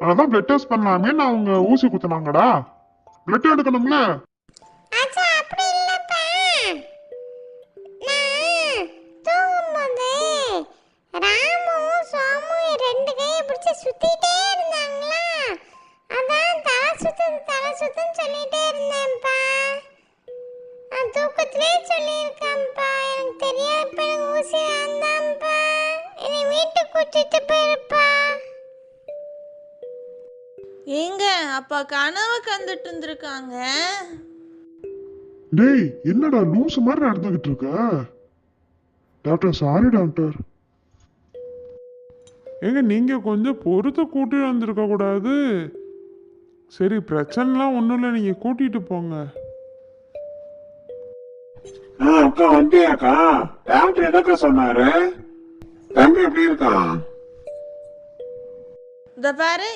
அதான் blood test பண்ணலாமே நான் அவங்க ஊசி குத்துனாங்கடா. பிளட் எடுக்கணும்ல? ஆச்சா அப்படி இல்லப்பா. நான் தூங்கும்போது ராமுவும் சோமும் ரெண்டு பிடிச்சி சுத்திட்டே இருந்தாங்களா? அதான் தலை சுத்துது தலை சுத்துன்னு சொல்லிட்டே இருந்தேன்ப்பா. நான் தூக்கத்திலே சொல்லியிருக்கேன்ப்பா. எனக்கு தெரியாதுப்பா எனக்கு ஊசி வேண்டாம்ப்பா. என்னை வீட்டுக்கு கூட்டிட்டு போயிருப்பா. ஏங்க அப்பா கனவு கண்டுட்டு இருந்திருக்காங்க டேய் என்னடா லூசு மாதிரி நடந்துகிட்டு இருக்க? Doctor sorry doctor. ஏங்க நீங்க கொஞ்சம் பொறுத்து கூட்டி வந்திருக்க கூடாது. சரி பிரச்சனைலாம் ஒன்றும் இல்லை நீங்க கூட்டிட்டு போங்க. அக்கா வந்தியாக்கா? டாக்டர் எதக்கா சொன்னாரு? தம்பி எப்படி இருக்கான்? இந்த பாரு